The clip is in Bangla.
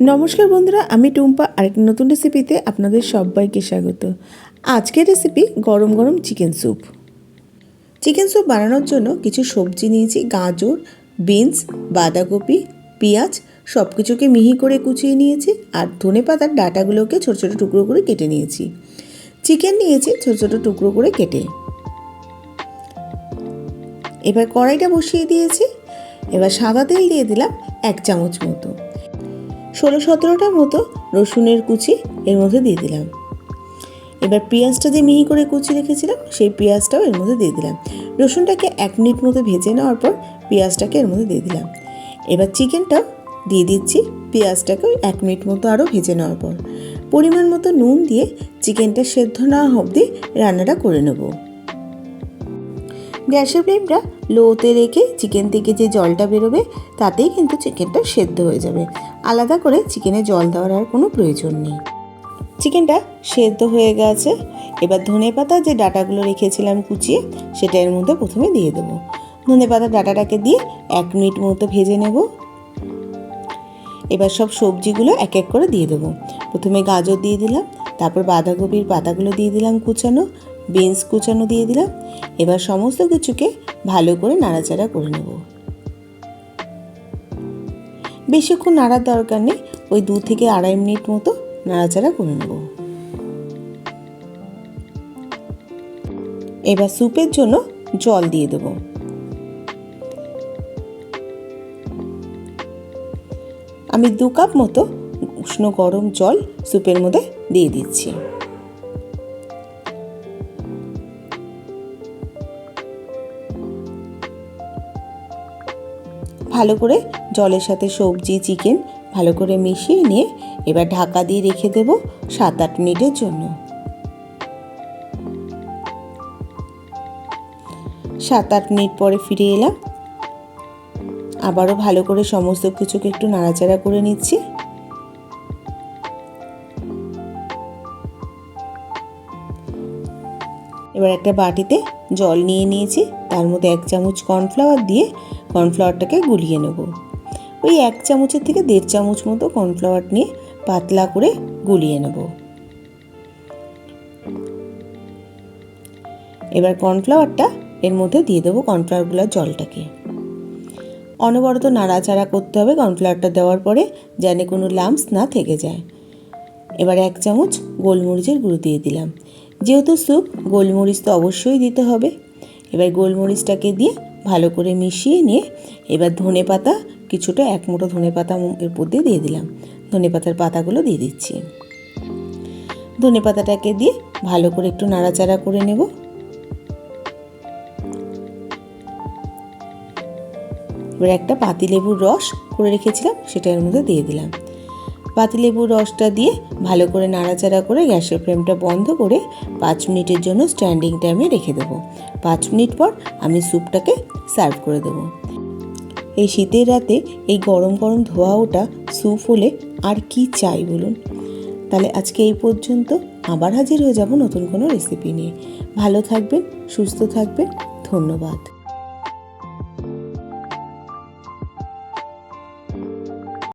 নমস্কার বন্ধুরা, আমি টুম্পা, আরেকটি নতুন রেসিপিতে আপনাদের সবাইকে স্বাগত। আজকের রেসিপি গরম গরম চিকেন স্যুপ চিকেন স্যুপ বানানোর জন্য কিছু সবজি নিয়েছি, গাজর বিনস বাঁধাকপি, পেঁয়াজ সব কিছুকে মিহি করে কুচিয়ে নিয়েছি আর ধনে পাতার ডাটাগুলোকে ছোটো ছোটো টুকরো করে কেটে নিয়েছি। চিকেন নিয়েছি ছোটো ছোটো টুকরো করে কেটে। এবার কড়াইটা বসিয়ে দিয়েছি। এবার সাদা তেল দিয়ে দিলাম এক চামচ মতো। ষোলো সতেরোটা মতো রসুনের কুচি এর মধ্যে দিয়ে দিলাম। এবার পেঁয়াজটা যে মিহি করে কুচি রেখেছিলাম, সেই পেঁয়াজটাও এর মধ্যে দিয়ে দিলাম। রসুনটাকে এক মিনিট মতো ভেজে নেওয়ার পর পেঁয়াজটাকে এর মধ্যে দিয়ে দিলাম। এবার চিকেনটাও দিয়ে দিচ্ছি পেঁয়াজটাকেও এক মিনিট মতো আরও ভেজে নেওয়ার পর। পরিমাণ মতো নুন দিয়ে চিকেনটা সেদ্ধ না অবধি রান্নাটা করে নেব। গ্যাসের ফ্লেমটা লোতে রেখে চিকেন থেকে যে জলটা বেরোবে, তাতেই কিন্তু চিকেনটা সেদ্ধ হয়ে যাবে। আলাদা করে চিকেনে জল দেওয়ার আর কোনো প্রয়োজন নেই। চিকেনটা সেদ্ধ হয়ে গেছে। এবার ধনে পাতা যে ডাটাগুলো রেখেছিলাম কুচিয়ে, সেটা এর মধ্যে প্রথমে দিয়ে দেবো। ধনে পাতা ডাটাটাকে দিয়ে এক মিনিট মতো ভেজে নেব। এবার সব সবজিগুলো এক এক করে দিয়ে দেবো। প্রথমে গাজর দিয়ে দিলাম, তারপর বাঁধাকপির পাতাগুলো দিয়ে দিলাম কুচানো, বিনস কুচানো দিয়ে দিলাম এবার সমস্ত কিছুকে ভালো করে নাড়াচাড়া করে নেব। বেশিক্ষণ নাড়ার দরকার নেই, ওই দু থেকে আড়াই মিনিট মতো নাড়াচাড়া করে নেব। এবার স্যুপের জন্য জল দিয়ে দেব। আমি দু কাপ মতো উষ্ণ গরম জল স্যুপের মধ্যে দিয়ে দিচ্ছি। ভালো করে জলের সাথে সবজি, চিকেন ভালো করে মিশিয়ে নিয়ে এবার ঢাকা দিয়ে রেখে দেব সাত আট মিনিটের জন্য। সাত আট মিনিট পরে ফিরে এলাম। আবারও ভালো করে সমস্ত কিছুকে একটু নাড়াচাড়া করে নিচ্ছি। এবার একটা বাটিতে জল নিয়ে নিয়েছি, তার মধ্যে এক চামচ কর্নফ্লাওয়ার দিয়ে কর্নফ্লাওয়ারটাকে গুলিয়ে নেব। ওই এক চামচের থেকে দেড় চামচ মতো কর্নফ্লাওয়ার নিয়ে পাতলা করে গুলিয়ে নেব। এবার কর্নফ্লাওয়ারটা এর মধ্যে দিয়ে দেবো কর্নফ্লাওয়ারগুলোর জলটাকে। অনবরত নাড়াচাড়া করতে হবে কর্নফ্লাওয়ারটা দেওয়ার পরে যেন কোনো লাম্পস না থেকে যায়। এবার এক চামচ গোলমরিচের গুঁড়ো দিয়ে দিলাম। যেহেতু স্যুপ, গোলমরিচ তো অবশ্যই দিতে হবে। এবার গোলমরিচটাকে দিয়ে ভালো করে মিশিয়ে নিয়ে এবার ধনে পাতা, কিছুটা এক মুঠো ধনে পাতা এর দিয়ে দিয়ে দিলাম। ধনে পাতার পাতাগুলো দিয়ে দিচ্ছি। ধনে পাতাটাকে দিয়ে ভালো করে একটু নাড়াচাড়া করে নেব। এবার একটা পাতিলেবুর রস করে রেখেছিলাম, সেটা এর মধ্যে দিয়ে দিলাম। পাতিলেবুর রসটা দিয়ে ভালো করে নাড়াচাড়া করে গ্যাসের ফ্লেমটা বন্ধ করে পাঁচ মিনিটের জন্য স্ট্যান্ডিং টাইমে রেখে দেবো। পাঁচ মিনিট পর আমি স্যুপটাকে সার্ভ করে দেবো। এই শীতের রাতে এই গরম গরম ধোয়া ওটা স্যুপ হলে আর কি চাই বলুন? তাহলে আজকে এই পর্যন্ত আবার হাজির হয়ে যাব নতুন কোনো রেসিপি নিয়ে। ভালো থাকবেন, সুস্থ থাকবেন, ধন্যবাদ।